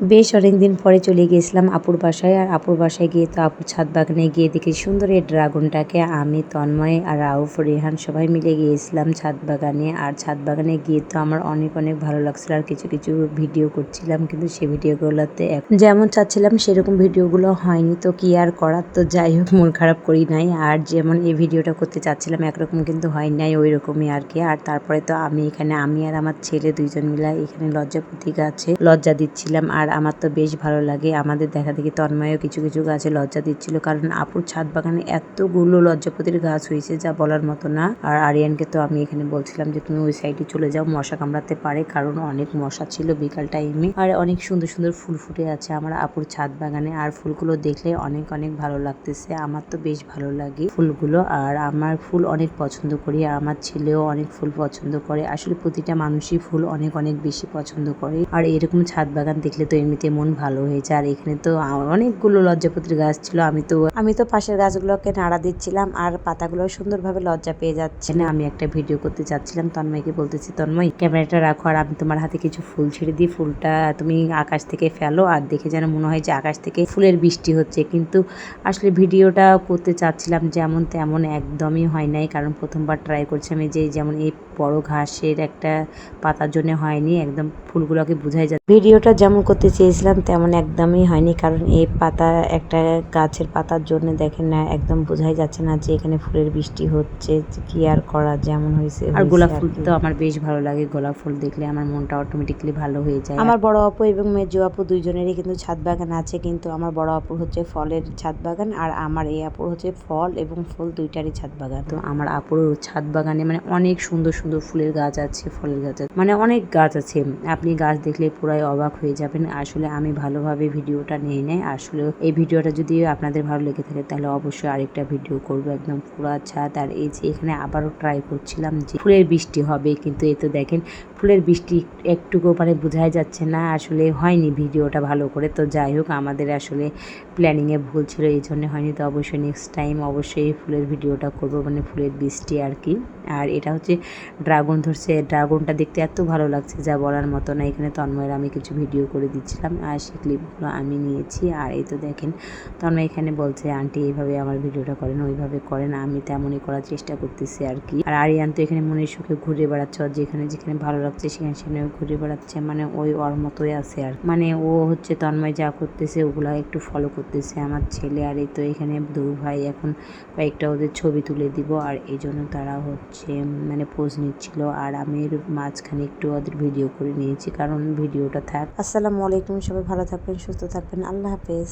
বেশ অনেকদিন পরে চলে গিয়েছিলাম আপুর বাসায়, আর আপুর বাসায় গিয়ে তো আপুর ছাদ বাগানে গিয়ে দেখি সুন্দর এই ড্রাগনটাকে আমি, তন্ময় আর রাউফ, রেহান সবাই মিলে গিয়েছিলাম ছাদ বাগানে। আর ছাদ বাগানে গিয়ে তো আমার অনেক অনেক ভালো লাগছিল, আর কিছু কিছু ভিডিও করছিলাম, কিন্তু সেই ভিডিওগুলোতে যেমন চাচ্ছিলাম সেরকম ভিডিওগুলো হয়নি, তো কি আর করার? তো যাই হোক, মন খারাপ করি নাই। আর যেমন এই ভিডিওটা করতে চাচ্ছিলাম, একরকম কিন্তু হয় নাই ওই রকমই আর কি। আর তারপরে তো আমি এখানে, আমি আর আমার ছেলে দুইজন মিলে এখানে লজ্জা লজ্জাপতি গাছে লজ্জা দিচ্ছিলাম। আর আমার তো বেশ ভালো লাগে। আমাদের দেখা দেখি তন্ময়ও কিছু কিছু গাছে লজ্জা দিচ্ছিল, কারণ আপুর ছাদ বাগানে এতগুলো লজ্জাপতির গাছ হয়েছে যা বলার মতো না। আর আরিয়ানকে তো আমি এখানে বলছিলাম যে, তুমি ওই সাইডে চলে যাও, মশা কামড়াতে পারে, কারণ অনেক মশা ছিল বিকাল টাইমে। আর অনেক সুন্দর সুন্দর ফুল ফুটে আছে আমার আপুর ছাদ বাগানে, আর ফুলগুলো দেখলে অনেক অনেক ভালো লাগতেছে। আমার তো বেশ ভালো লাগে ফুলগুলো, আর আমার ফুল অনেক পছন্দ করি। আর আমার ছেলেও অনেক ফুল পছন্দ করে। আসলে প্রতিটা মানুষই ফুল অনেক অনেক বেশি পছন্দ করে। আর এরকম ছাদ বাগান দেখলে তো এমনিতে মন ভালো হয়ে যায় আর এখানে তো অনেকগুলো লজ্জাপতির গাছ ছিল। আমি তো আমি তো পাশের গাছগুলোকে নাড়া দিচ্ছিলাম আর পাতাগুলো সুন্দরভাবে লজ্জা পেয়ে যাচ্ছে। না আমি একটা ভিডিও করতে চাচ্ছিলাম, তন্ময়কে বলতেছি, তন্ময়, ক্যামেরাটা রাখো আর আমি তোমার হাতে কিছু ফুল ছেড়ে দিই। ফুলটা তুমি আকাশ থেকে ফেলো আর দেখে যেন মনে হয় যে আকাশ থেকে ফুলের বৃষ্টি হচ্ছে। কিন্তু আসলে ভিডিওটা করতে চাচ্ছিলাম যেমন তেমন একদমই হয় নাই। কারণ প্রথমবার ট্রাই করছি আমি যে যেমন এই বড় ঘাসের একটা পাতার জন্য হয়নি। একদম ফুলগুলোকে বোঝাই যায় ভিডিওটা যেমন করতে চেয়েছিলাম তেমন একদমই হয়নি কারণ এই পাতা একটা গাছের পাতার জন্য দেখেন না একদম বোঝাই যাচ্ছে না যে এখানে ফুলের বৃষ্টি হচ্ছে কি আর করা যেমন হয়েছে আর গোলাপ ফুল। তো আমার বেশ ভালো লাগে গোলাপ ফুল দেখলে আমার মনটা অটোমেটিকলি ভালো হয়ে যায়। আমার বড় আপু এবং মেজো আপু দুইজনেরই কিন্তু ছাদ বাগান আছে কিন্তু আমার বড় আপুর হচ্ছে ফলের ছাদ বাগান আর আমার এই আপুর হচ্ছে ফল এবং ফুল দুইটারই ছাদ বাগান। তো আমার আপুর ছাদ বাগানে মানে অনেক সুন্দর সুন্দর ফুলের গাছ আছে ফলের গাছ আছে মানে অনেক গাছ আছে। আপনি গাছ দেখলে পুরাই অবাক হয়ে যাবেন। আসলে আমি ভালোভাবে ভিডিওটা নিয়ে নেই। আসলে এই ভিডিওটা যদি আপনাদের ভালো লেগে থাকে, তাহলে অবশ্যই আরেকটা ভিডিও করব একদম পুরা ছাদ। আর এই যে এখানে আবারও ট্রাই করছিলাম যে ফুলের বৃষ্টি হবে, কিন্তু এ তো দেখেন ফুলের বৃষ্টি একটুকু মানে বোঝাই যাচ্ছে না। আসলে হয়নি ভিডিওটা ভালো করে। তো যাই হোক, আমাদের আসলে প্ল্যানিংয়ে ভুল ছিল, এই জন্য হয়নি। তো অবশ্যই নেক্সট টাইম অবশ্যই ফুলের ভিডিওটা করব মানে ফুলের বৃষ্টি আর কি। আর এটা হচ্ছে ড্রাগন ধরছে। ড্রাগনটা দেখতে এত ভালো লাগছে, যা বলার মতো না। এখানে তন্ময়ের আমি কিছু ভিডিও করে দিচ্ছিলাম আর সেই ক্লিপগুলো আমি নিয়েছি। আর এই তো দেখেন তন্ময় এখানে বলছে, আন্টি, এইভাবে আমার ভিডিওটা করেন, ওইভাবে করেন, আমি তেমনই করার চেষ্টা করতেছি আর কি। আর আরিয়ান তো এখানে মনের সুখে ঘুরে বেড়াচ্ছে, ওর যেখানে যেখানে ভালো লাগছে সেখানে সেখানে ঘুরে বেড়াচ্ছে মানে ওই ওর মতোই আছে আর মানে ও হচ্ছে তন্ময় যা করতেছে, ওগুলো একটু ফলো করতেছে আমার ছেলে। আর এই তো এখানে দুই ভাই এখন কয়েকটা ওদের ছবি তুলে দিব, আর এই জন্য তারা হচ্ছে মানে পোজ নিচ্ছিল। আর আমি মাঝখানে একটু ওদের ভিডিও করে নিয়েছি, কারণ ভিডিওটা থাক। আসসালামু আলাইকুম সবাই ভালো থাকবেন সুস্থ থাকবেন। আল্লাহ হাফেজ।